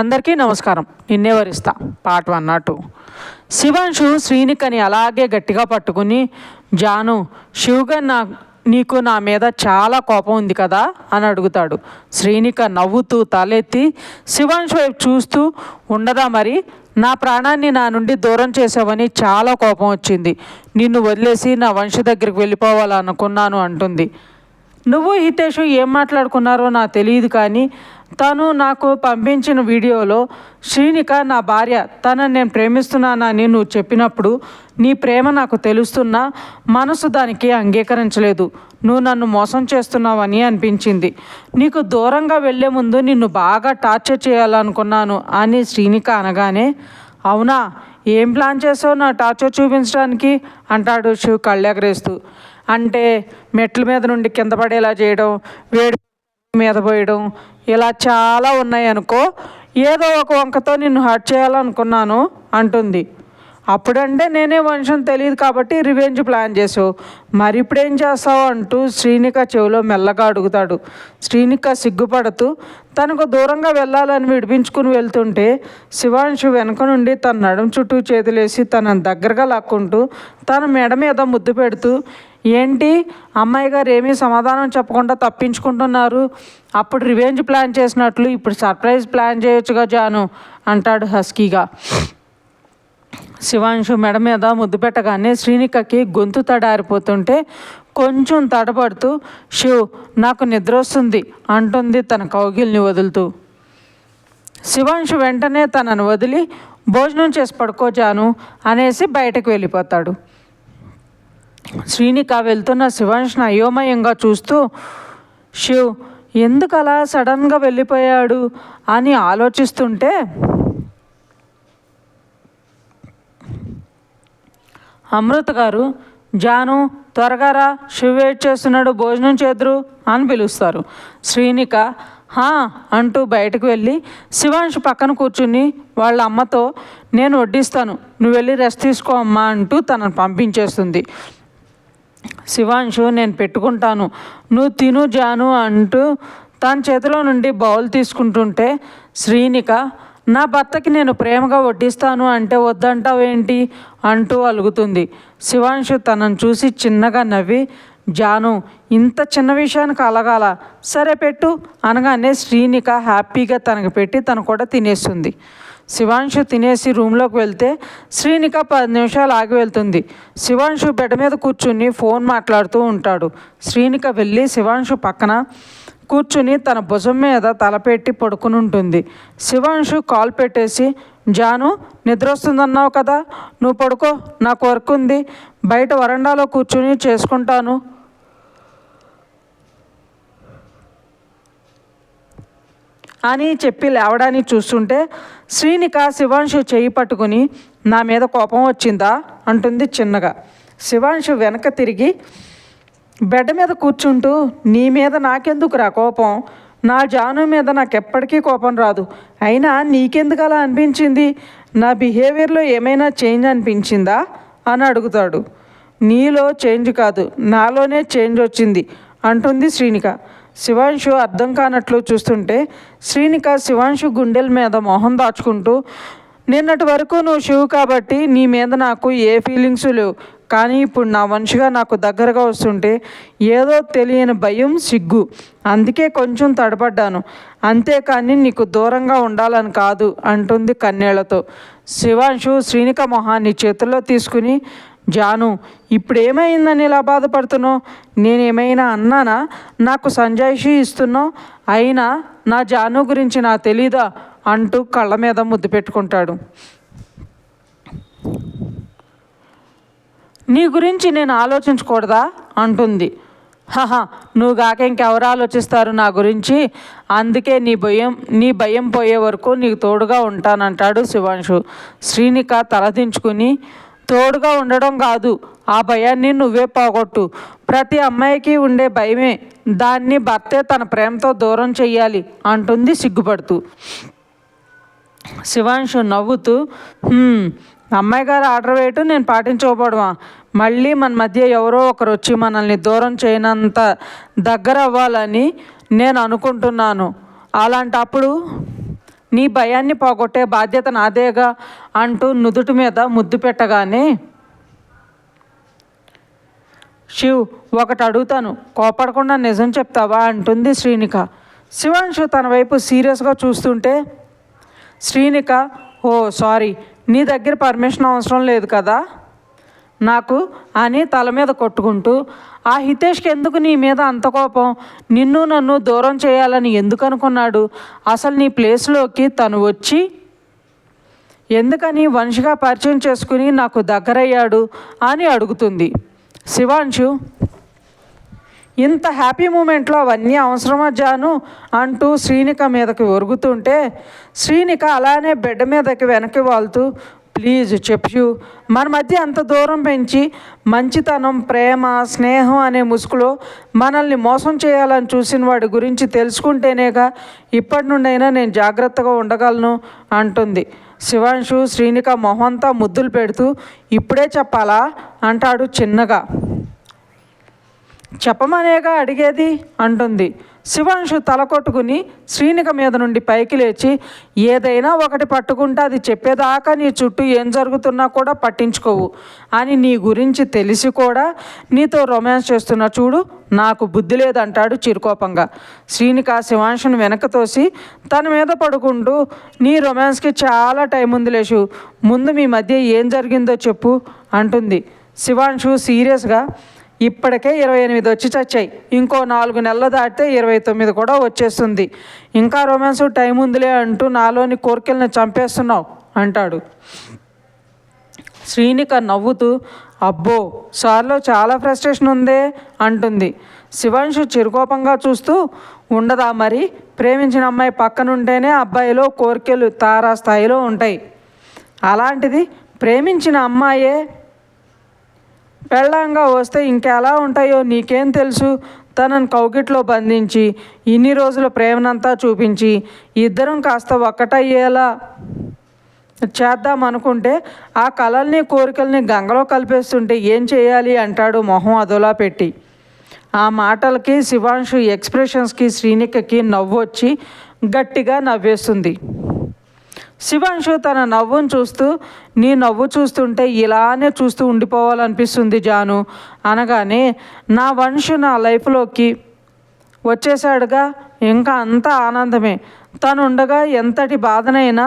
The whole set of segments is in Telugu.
అందరికీ నమస్కారం. నిన్నే వరిస్తా. Part one not two. Shivanshu శ్రీనికని అలాగే గట్టిగా పట్టుకుని జాను శివుగా నా నీకు నా మీద చాలా కోపం ఉంది కదా అని అడుగుతాడు. శ్రీనిక నవ్వుతూ తలెత్తి శివాంశు వైపు చూస్తూ ఉండదా మరి? నా ప్రాణాన్ని నా నుండి దూరం చేసావని చాలా కోపం వచ్చింది. నిన్ను వదిలేసి నా వంశ దగ్గరికి వెళ్ళిపోవాలనుకున్నాను అంటుంది. నువ్వు హితేషు ఏం మాట్లాడుకున్నారో నాకు తెలియదు కానీ తను నాకు పంపించిన వీడియోలో శ్రీనిక నా భార్య తనని నేను ప్రేమిస్తున్నానని నువ్వు చెప్పినప్పుడు నీ ప్రేమ నాకు తెలుస్తున్నా మనసు దానికి అంగీకరించలేదు. నువ్వు నన్ను మోసం చేస్తున్నావని అనిపించింది. నీకు దూరంగా వెళ్ళే ముందు నిన్ను బాగా టార్చర్ చేయాలనుకున్నాను అని శ్రీనిక అనగానే అవునా? ఏం ప్లాన్ చేసావు నా టార్చర్ చూపించడానికి? అంటాడు శివ్ కళ్ళెగరేస్తూ. అంటే మెట్ల మీద నుండి కింద పడేలా చేయడం వేడి మీద పోయడం ఇలా చాలా ఉన్నాయి అనుకో ఏదో ఒక వంకతో నిన్ను హర్ట్ చేయాలనుకున్నాను అంటుంది. అప్పుడంటే నేనే మనిషిని తెలియదు కాబట్టి రివెంజ్ ప్లాన్ చేసావు. మరి ఇప్పుడు ఏం చేస్తావు అంటూ శ్రీనిక చెవిలో మెల్లగా అడుగుతాడు. శ్రీనిక సిగ్గుపడుతూ తనకు దూరంగా వెళ్ళాలని విడిపించుకుని వెళ్తుంటే శివాంశు వెనక నుండి తన నడుం చుట్టూ చేతులేసి తన దగ్గరగా లాక్కుంటూ తన మెడ మీద ముద్దు పెడుతూ ఏంటి? అమ్మాయి గారు ఏమీ సమాధానం చెప్పకుండా తప్పించుకుంటున్నారు. అప్పుడు రివెంజ్ ప్లాన్ చేసినట్లు ఇప్పుడు సర్ప్రైజ్ ప్లాన్ చేయొచ్చుగా జాను అంటాడు హస్కీగా. శివాంశు మెడ మీద ముద్దు పెట్టగానే శ్రీనికకి గొంతు తడారిపోతుంటే కొంచెం తడబడుతూ శివ్ నాకు నిద్ర వస్తుంది అంటుంది తన కౌగిల్ని వదులుతూ. శివాంశు వెంటనే తనను వదిలి భోజనం చేసి పడుకోజాను అనేసి బయటకు వెళ్ళిపోతాడు. శ్రీనిక వెళ్తున్న శివాంష్ని అయోమయంగా చూస్తూ శివ్ ఎందుకు అలా సడన్గా వెళ్ళిపోయాడు? అని ఆలోచిస్తుంటే అమృత గారు జాను త్వరగా రా శివ్ వెయిట్ చేస్తున్నాడు భోజనం చేద్దరు అని పిలుస్తారు. శ్రీనిక హా అంటూ బయటకు వెళ్ళి శివాంశ్ పక్కన కూర్చుని వాళ్ళ అమ్మతో నేను వడ్డిస్తాను నువ్వు వెళ్ళి రెస్ట్ తీసుకో అమ్మా అంటూ తనను పంపించేస్తుంది. శివాంశు నేను పెట్టుకుంటాను నువ్వు తిను జాను అంటూ తన చేతిలో నుండి బౌల్ తీసుకుంటుంటే శ్రీనిక నా భర్తకి నేను ప్రేమగా వడ్డిస్తాను అంటే వద్దంటావేంటి? అంటూ అలుగుతుంది. శివాంశు తనను చూసి చిన్నగా నవ్వి జాను ఇంత చిన్న విషయానికి అలగాల. సరే పెట్టు అనగానే శ్రీనిక హ్యాపీగా తనకు పెట్టి తను కూడా తినేస్తుంది. శివాంశు తినేసి రూమ్లోకి వెళ్తే శ్రీనిక పది నిమిషాలు ఆగి వెళ్తుంది. శివాంశు బెడ్ మీద కూర్చుని ఫోన్ మాట్లాడుతూ ఉంటాడు. శ్రీనిక వెళ్ళి శివాంశు పక్కన కూర్చుని తన భుజం మీద తలపెట్టి పడుకుని ఉంటుంది. శివాంశు కాల్ పెట్టేసి జాను నిద్ర వస్తుందన్నావు కదా? నువ్వు పడుకో నాకు వర్క్ ఉంది. బయట వరండాలో కూర్చుని చేసుకుంటాను. అని చెప్పి లేవడానికి చూస్తుంటే శ్రీనిక శివాంశు చేయి పట్టుకుని నా మీద కోపం వచ్చిందా? అంటుంది చిన్నగా. శివాంశు వెనక తిరిగి బెడ్ మీద కూర్చుంటూ నీ మీద నాకెందుకు రా కోపం? నా జాను మీద నాకు ఎప్పటికీ కోపం రాదు. అయినా నీకెందుకు అలా అనిపించింది? నా బిహేవియర్లో ఏమైనా చేంజ్ అనిపించిందా? అని అడుగుతాడు. నీలో చేంజ్ కాదు నాలోనే చేంజ్ వచ్చింది అంటుంది శ్రీనిక. శివాంశు అర్థం కానట్లు చూస్తుంటే శ్రీనిక శివాంశు గుండెల మీద మొహం దాచుకుంటూ నిన్నటి వరకు నువ్వు శివు కాబట్టి నీ మీద నాకు ఏ ఫీలింగ్స్ లేవు. కానీ ఇప్పుడు నా మనిషిగా నాకు దగ్గరగా వస్తుంటే ఏదో తెలియని భయం సిగ్గు. అందుకే కొంచెం తడబడ్డాను అంతేకాని నీకు దూరంగా ఉండాలని కాదు అంటుంది కన్నేళ్ళతో. శివాంశు శ్రీనిక మొహాన్ని చేతుల్లో తీసుకుని జాను ఇప్పుడు ఏమైందని ఇలా బాధపడుతున్నావు? నేనేమైనా అన్నానా? నాకు సంజాయిషి ఇస్తున్నావు? అయినా నా జాను గురించి నాకు తెలీదా? అంటూ కళ్ళ మీద ముద్దు పెట్టుకుంటాడు. నీ గురించి నేను ఆలోచించకూడదా? అంటుంది. హహా నువ్వు కాక ఇంకెవరు ఆలోచిస్తారు నా గురించి? అందుకే నీ భయం నీ భయం పోయే వరకు నీకు తోడుగా ఉంటానంటాడు శివాంశు. శ్రీనిక తలదించుకుని తోడుగా ఉండడం కాదు ఆ భయాన్ని నువ్వే పోగొట్టు. ప్రతి అమ్మాయికి ఉండే భయమే దాన్ని భర్తే తన ప్రేమతో దూరం చెయ్యాలి అంటుంది సిగ్గుపడుతూ. శివాంశు నవ్వుతూ అమ్మాయి గారు ఆర్డర్ వేయటం నేను పాటించకపోవడమా? మళ్ళీ మన మధ్య ఎవరో ఒకరు వచ్చి మనల్ని దూరం చేయనంత దగ్గర అవ్వాలని నేను అనుకుంటున్నాను. అలాంటప్పుడు నీ భయాన్ని పోగొట్టే బాధ్యత నాదేగా అంటూ నుదుటి మీద ముద్దు పెట్టగానే శివ్ ఒకటి అడుగుతాను. కోపడకుండా నిజం చెప్తావా? అంటుంది శ్రీనిక. శివాంశు తన వైపు సీరియస్గా చూస్తుంటే శ్రీనిక ఓ సారీ నీ దగ్గర పర్మిషన్ అవసరం లేదు కదా? నాకు అని తల మీద కొట్టుకుంటూ ఆ హితేష్కి ఎందుకు నీ మీద అంత కోపం? నిన్ను నన్ను దూరం చేయాలని ఎందుకు అనుకున్నాడు? అసలు నీ ప్లేస్లోకి తను వచ్చి ఎందుకని వంశగా పరిచయం చేసుకుని నాకు దగ్గరయ్యాడు? అని అడుగుతుంది. శివాంశు ఇంత హ్యాపీ మూమెంట్లో అవన్నీ అవసరమా జాను? అంటూ శ్రీనిక మీదకి ఒరుగుతుంటే శ్రీనిక అలానే బెడ్ మీదకి వెనక్కి వాళ్తూ ప్లీజ్ చెప్పు. మన మధ్య అంత దూరం పెంచి మంచితనం ప్రేమ స్నేహం అనే ముసుగులో మనల్ని మోసం చేయాలని చూసిన వాడి గురించి తెలుసుకుంటేనేగా ఇప్పటి నుండైనా నేను జాగ్రత్తగా ఉండగలను అంటుంది. శివాంశు శ్రీనిక మొహంతా ముద్దులు పెడుతూ ఇప్పుడే చెప్పాలా? అంటాడు చిన్నగా. చెప్పమనేగా అడిగేది? అంటుంది. శివాంశు తల కొట్టుకుని శ్రీనిక మీద నుండి పైకి లేచి ఏదైనా ఒకటి పట్టుకుంటే అది చెప్పేదాకా నీ చుట్టూ ఏం జరుగుతున్నా కూడా పట్టించుకోవు. అని నీ గురించి తెలిసి కూడా నీతో రొమాన్స్ చేస్తున్న చూడు నాకు బుద్ధి లేదంటాడు చిరుకోపంగా. శ్రీనిక శివాంశుని వెనక తోసి తన మీద పడుకుంటూ నీ రొమాన్స్కి చాలా టైం ఉంది లేచు ముందు మీ మధ్య ఏం జరిగిందో చెప్పు అంటుంది. శివాంశు సీరియస్గా ఇప్పటికే ఇరవై ఎనిమిది వచ్చి చచ్చాయి. ఇంకో నాలుగు నెలలు దాటితే ఇరవై తొమ్మిది కూడా వచ్చేస్తుంది. ఇంకా రొమాన్స్ టైం ఉందిలే అంటూ నాలోని కోరికల్ని చంపేస్తున్నావు అంటాడు. శ్రీనిక నవ్వుతూ అబ్బో సార్లో చాలా ఫ్రస్ట్రేషన్ ఉందే అంటుంది. శివాంశు చిరుకోపంగా చూస్తూ ఉండదా మరి? ప్రేమించిన అమ్మాయి పక్కనుంటేనే అబ్బాయిలో కోరికలు తారా స్థాయిలో ఉంటాయి. అలాంటిది ప్రేమించిన అమ్మాయే పెళ్ళంగా వస్తే ఇంకెలా ఉంటాయో నీకేం తెలుసు? తనని కౌకిట్లో బంధించి ఇన్ని రోజుల ప్రేమనంతా చూపించి ఇద్దరం కాస్త ఒక్కటయ్యేలా చేద్దాం అనుకుంటే ఆ కళల్ని కోరికల్ని గంగలో కలిపేస్తుంటే ఏం చేయాలి అంటాడు మొహం అదోలా పెట్టి. ఆ మాటలకి శివాంశు ఎక్స్ప్రెషన్స్కి శ్రీనికకి నవ్వొచ్చి గట్టిగా నవ్వేస్తుంది. శివాంశు తన నవ్వును చూస్తూ నీ నవ్వు చూస్తుంటే ఇలానే చూస్తూ ఉండిపోవాలనిపిస్తుంది జాను అనగానే నా వంశు నా లైఫ్లోకి వచ్చేసాడుగా ఇంకా అంతా ఆనందమే. తను ఉండగా ఎంతటి బాధనైనా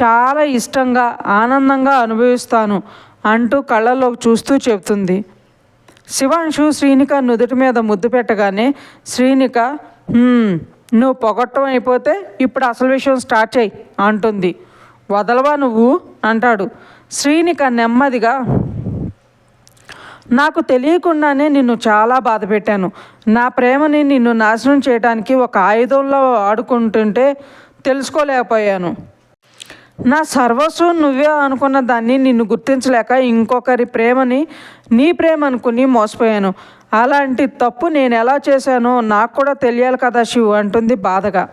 చాలా ఇష్టంగా ఆనందంగా అనుభవిస్తాను అంటూ కళ్ళలోకి చూస్తూ చెబుతుంది. శివాంశు శ్రీనిక నుదుటి మీద ముద్దు పెట్టగానే శ్రీనిక నువ్వు పొగట్టం అయిపోతే ఇప్పుడు అసలు విషయం స్టార్ట్ చేయి అంటుంది. వదలవా నువ్వు? అంటాడు. శ్రీనిక నెమ్మదిగా నాకు తెలియకుండానే నిన్ను చాలా బాధ పెట్టాను. నా ప్రేమని నిన్ను నాశనం చేయడానికి ఒక ఆయుధంలో ఆడుకుంటుంటే తెలుసుకోలేకపోయాను. నా సర్వస్వం నువ్వే అనుకున్న దాన్ని నిన్ను గుర్తించలేక ఇంకొకరి ప్రేమని నీ ప్రేమ అనుకుని మోసపోయాను. అలాంటి తప్పు నేను ఎలా చేశానో నాకు కూడా తెలియాలి కదా శివు అంటుంది బాధగా.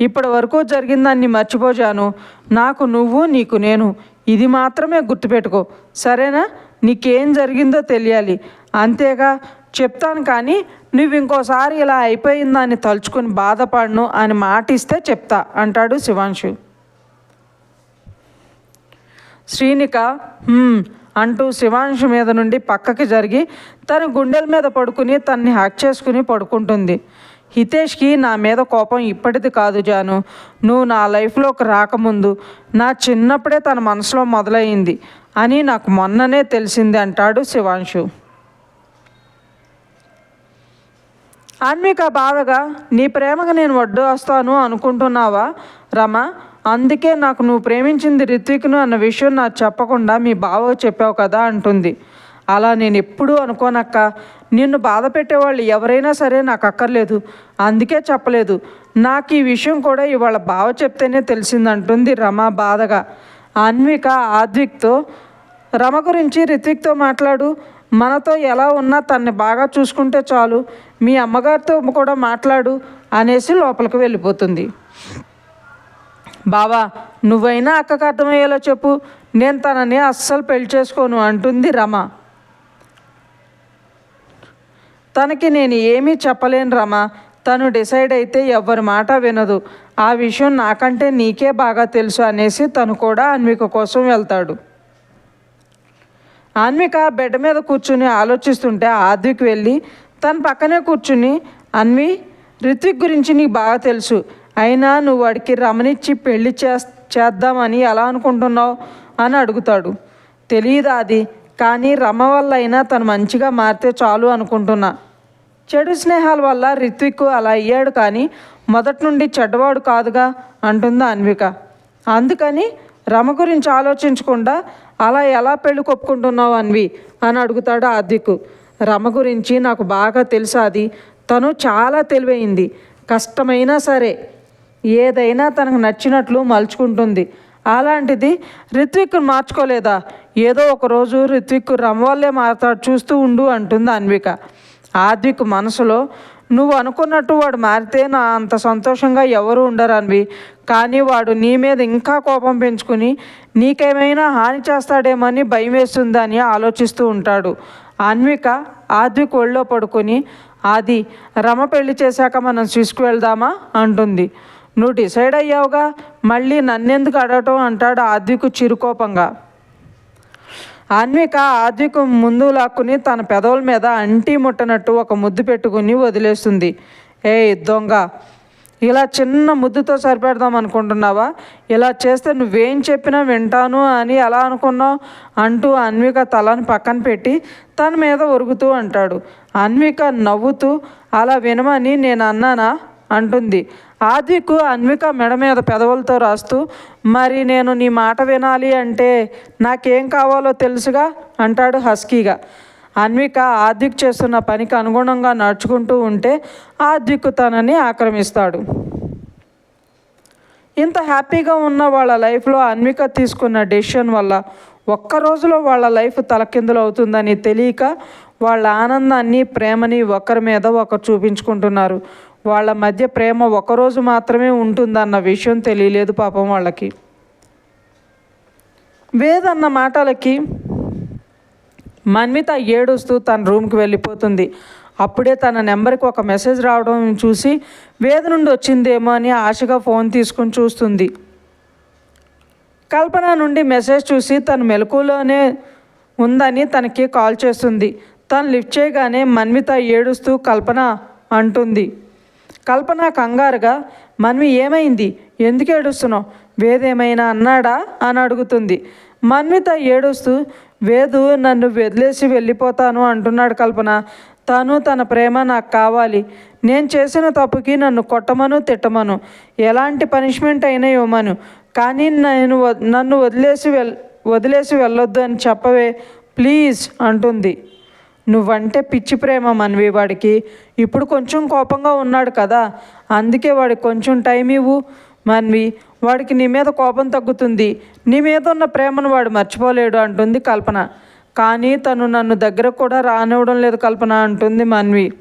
ఇప్పటి వరకు జరిగిందాన్ని మర్చిపోజాను. నాకు నువ్వు నీకు నేను. ఇది మాత్రమే గుర్తుపెట్టుకో. సరేనా? నీకేం జరిగిందో తెలియాలి. అంతేగా? చెప్తాను కానీ నువ్వు ఇంకోసారి ఇలా అయిపోయిందని తలుచుకుని బాధపడను అని మాట ఇస్తే చెప్తా అంటాడు శివాంశు. శ్రీనిక అంటూ శివాంశు మీద నుండి పక్కకి జరిగి తన గుండెల మీద పడుకుని తన్ని హ్యాక్ చేసుకుని పడుకుంటుంది. హితేష్కి నా మీద కోపం ఇప్పటిది కాదు జాను. నువ్వు నా లైఫ్లోకి రాకముందు నా చిన్నప్పుడే తన మనసులో మొదలైంది అని నాకు మొన్ననే తెలిసింది అంటాడు శివాంశు. ఆన్మిక బాధగా నీ ప్రేమకు నేను వడ్డు వస్తాను అనుకుంటున్నావా? రమ అందుకే నాకు నువ్వు ప్రేమించింది రిత్విక్ను అన్న విషయం నాకు చెప్పకుండా మీ బావ చెప్పావు కదా అంటుంది. అలా నేను ఎప్పుడూ అనుకోనక్క. నిన్ను బాధ పెట్టేవాళ్ళు ఎవరైనా సరే నాకు అక్కర్లేదు అందుకే చెప్పలేదు. నాకు ఈ విషయం కూడా ఇవాళ బావ చెప్తేనే తెలిసిందంటుంది రమ బాధగా. అన్విక ఆద్విక్తో రమ గురించి రిత్విక్తో మాట్లాడు. మనతో ఎలా ఉన్నా తన్ని బాగా చూసుకుంటే చాలు. మీ అమ్మగారితో కూడా మాట్లాడు అనేసి లోపలికి వెళ్ళిపోతుంది. బావా నువ్వైనా అక్కకు అర్థమయ్యేలా చెప్పు. నేను తనని అస్సలు పెళ్ళి చేసుకోను అంటుంది రమ. తనకి నేను ఏమీ చెప్పలేను రమా. తను డిసైడ్ అయితే ఎవరి మాట వినదు. ఆ విషయం నాకంటే నీకే బాగా తెలుసు అనేసి తను కూడా అన్విక కోసం వెళ్తాడు. అన్విక బెడ్ మీద కూర్చుని ఆలోచిస్తుంటే ఆద్విక్ వెళ్ళి తన పక్కనే కూర్చుని అన్వి రిత్విక్ గురించి నీకు బాగా తెలుసు. అయినా నువ్వు వాడికి రమణిచ్చి పెళ్ళి చే చేద్దామని ఎలా అనుకుంటున్నావు? అని అడుగుతాడు. తెలియదు అది కానీ రమ వల్ల అయినా తను మంచిగా మారితే చాలు అనుకుంటున్నా. చెడు స్నేహాల వల్ల రిత్విక్ అలా అయ్యాడు కానీ మొదటి నుండి చెడ్డవాడు కాదుగా అంటుంది అన్విక. అందుకని రమ గురించి ఆలోచించకుండా అలా ఎలా పెళ్ళి కొప్పుకుంటున్నావు అన్వి అని అడుగుతాడు ఆద్విక్ రమ గురించి నాకు బాగా తెలుసు అది తను చాలా తెలివైంది. కష్టమైనా సరే ఏదైనా తనకు నచ్చినట్లు మలుచుకుంటుంది. అలాంటిది రిత్విక్ మార్చుకోలేదా? ఏదో ఒకరోజు రిత్విక్ రమ వల్లే మారతాడు చూస్తూ ఉండు అంటుంది అన్విక. ఆత్మిక మనసులో నువ్వు అనుకున్నట్టు వాడు మారితే నా అంత సంతోషంగా ఎవరు ఉండరు అన్వి కానీ వాడు నీ మీద ఇంకా కోపం పెంచుకుని నీకేమైనా హాని చేస్తాడేమని భయం వేస్తుందని ఆలోచిస్తూ ఉంటాడు. అన్విక ఆద్విక్ ఒళ్ళో పడుకొని ఆది రమ పెళ్ళి చేశాక మనం తీసుకువెళ్దామా? వెళ్దామా అంటుంది. నువ్వు డిసైడ్ అయ్యావుగా మళ్ళీ నన్నెందుకు అడగటం? అంటాడు ఆద్వికు చిరుకోపంగా. అన్విక ఆద్విక ముందు లాక్కుని తన పెదవుల మీద అంటి ముట్టనట్టు ఒక ముద్దు పెట్టుకుని వదిలేస్తుంది. ఏ దొంగ! ఇలా చిన్న ముద్దుతో సరిపెడదాం అనుకుంటున్నావా? ఇలా చేస్తే నువ్వేం చెప్పినా వింటాను అని ఎలా అనుకున్నావు? అంటూ అన్విక తలను పక్కన పెట్టి తన మీద ఒరుగుతూ అంటాడు. అన్విక నవ్వుతూ అలా వినమని నేను అన్నానా అంటుంది. ఆదికు అన్విక మెడ మీద పెదవులతో రాస్తూ మరి నేను నీ మాట వినాలి అంటే నాకేం కావాలో తెలుసుగా? అంటాడు హస్కీగా. అన్విక ఆదిక్ చేస్తున్న పనికి అనుగుణంగా నడుచుకుంటూ ఉంటే ఆదిక్కు తనని ఆక్రమిస్తాడు. ఇంత హ్యాపీగా ఉన్న వాళ్ళ లైఫ్లో అన్విక తీసుకున్న డెసిషన్ వల్ల ఒక్క రోజులో వాళ్ళ లైఫ్ తలకిందులు అవుతుందని తెలియక వాళ్ళ ఆనందాన్ని ప్రేమని ఒకరి మీద ఒకరు చూపించుకుంటున్నారు. వాళ్ళ మధ్య ప్రేమ ఒకరోజు మాత్రమే ఉంటుందన్న విషయం తెలియలేదు పాపం వాళ్ళకి. వేదన్న మాటలకి మన్మిత ఏడుస్తూ తన రూమ్కి వెళ్ళిపోతుంది. అప్పుడే తన నెంబర్కి ఒక మెసేజ్ రావడం చూసి వేద నుండి వచ్చిందేమో అని ఆశగా ఫోన్ తీసుకుని చూస్తుంది. కల్పన నుండి మెసేజ్ చూసి తను మెలకులోనే ఉందని తనకి కాల్ చేస్తుంది. తను లిఫ్ట్ చేయగానే మన్మిత ఏడుస్తూ కల్పన అంటుంది. కల్పన కంగారుగా మన్వి ఏమైంది? ఎందుకు ఏడుస్తున్నావు? వేదేమైనా అన్నాడా? అని అడుగుతుంది. మన్విత ఏడుస్తూ వేదు నన్ను వదిలేసి వెళ్ళిపోతాను అంటున్నాడు కల్పన. తను తన ప్రేమ నాకు కావాలి. నేను చేసిన తప్పుకి నన్ను కొట్టమను తిట్టమను. ఎలాంటి పనిష్మెంట్ అయినా ఇవ్వమను. కానీ నేను నన్ను వదిలేసి వెల్ వదిలేసి వెళ్ళొద్దు అని చెప్పవే ప్లీజ్ అంటుంది. నువ్వంటే పిచ్చి ప్రేమ మనవి వాడికి. ఇప్పుడు కొంచెం కోపంగా ఉన్నాడు కదా. అందుకే వాడికి కొంచెం టైం ఇవ్వు. మన్వి వాడికి నీ మీద కోపం తగ్గుతుంది. నీ మీద ఉన్న ప్రేమను వాడు మర్చిపోలేడు అంటుంది కల్పన. కానీ తను నన్ను దగ్గర కూడా రానివ్వడం లేదు కల్పన అంటుంది మన్వి.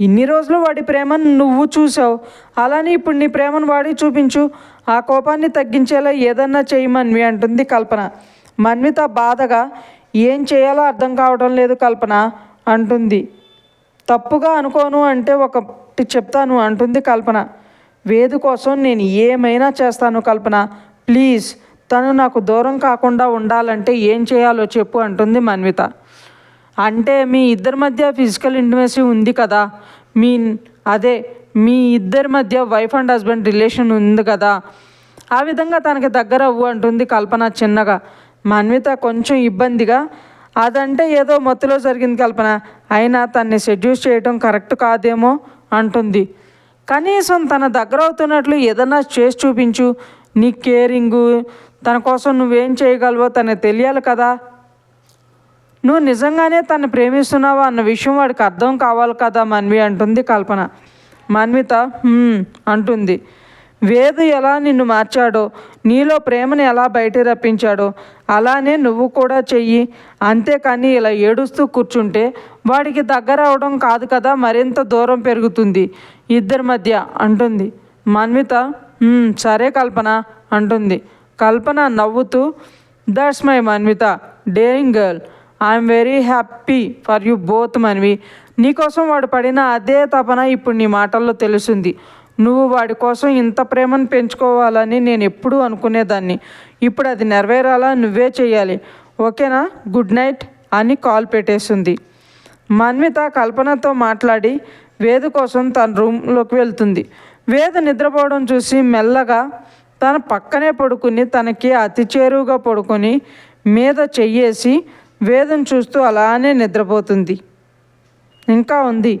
ఇన్ని రోజులు వాడి ప్రేమను నువ్వు చూసావు అలానే ఇప్పుడు నీ ప్రేమను వాడి చూపించు. ఆ కోపాన్ని తగ్గించేలా ఏదన్నా చేయమన్వి అంటుంది కల్పన. మన్విత బాధగా ఏం చేయాలో అర్థం కావడం లేదు కల్పన అంటుంది. తప్పుగా అనుకోను అంటే ఒకటి చెప్తాను అంటుంది కల్పన. వేదు కోసం నేను ఏమైనా చేస్తాను కల్పన. ప్లీజ్ తను నాకు దూరం కాకుండా ఉండాలంటే ఏం చేయాలో చెప్పు అంటుంది మన్విత. అంటే మీ ఇద్దరి మధ్య ఫిజికల్ ఇంటిమసీ ఉంది కదా. మీ అదే మీ ఇద్దరి మధ్య వైఫ్ అండ్ హస్బెండ్ రిలేషన్ ఉంది కదా. ఆ విధంగా తనకి దగ్గర అవ్వు అంటుంది కల్పన చిన్నగా. మన్విత కొంచెం ఇబ్బందిగా అదంటే ఏదో మత్తులో జరిగింది కల్పన. అయినా తన్ని షెడ్యూల్ చేయడం కరెక్ట్ కాదేమో అంటుంది. కనీసం తన దగ్గర అవుతున్నట్లు ఏదన్నా చేసి చూపించు. నీ కేరింగు తన కోసం నువ్వేం చేయగలవో తనకు తెలియాలి కదా. నువ్వు నిజంగానే తను ప్రేమిస్తున్నావా అన్న విషయం వాడికి అర్థం కావాలి కదా మన్వి అంటుంది కల్పన. మన్విత అంటుంది. వేదు ఎలా నిన్ను మార్చాడో నీలో ప్రేమను ఎలా బయట రప్పించాడో అలానే నువ్వు కూడా చెయ్యి. అంతేకాని ఇలా ఏడుస్తూ కూర్చుంటే వాడికి దగ్గర అవడం కాదు కదా మరింత దూరం పెరుగుతుంది. ఇద్దరి మధ్య అంటుంది. మన్విత సరే కల్పన అంటుంది. కల్పన నవ్వుతూ that's my Manvitha daring girl I'm very happy for you both Manvi. నీకోసం వాడు పడిన అదే తపన ఇప్పుడు నీ మాటల్లో తెలుస్తుంది. నువ్వు వాడి కోసం ఇంత ప్రేమను పెంచుకోవాలని నేను ఎప్పుడూ అనుకునేదాన్ని. ఇప్పుడు అది నెరవేరాలా? నువ్వే చేయాలి ఓకేనా? గుడ్ నైట్ అని కాల్ పెట్టేసింది. మన్విత కల్పనతో మాట్లాడి వేద కోసం తన రూమ్లోకి వెళ్తుంది. వేద నిద్రపోవడం చూసి మెల్లగా తన పక్కనే పడుకుని తనకి అతి చేరువుగా పడుకొని మీద చెయ్యేసి వేదను చూస్తూ అలానే నిద్రపోతుంది. ఇంకా ఉంది.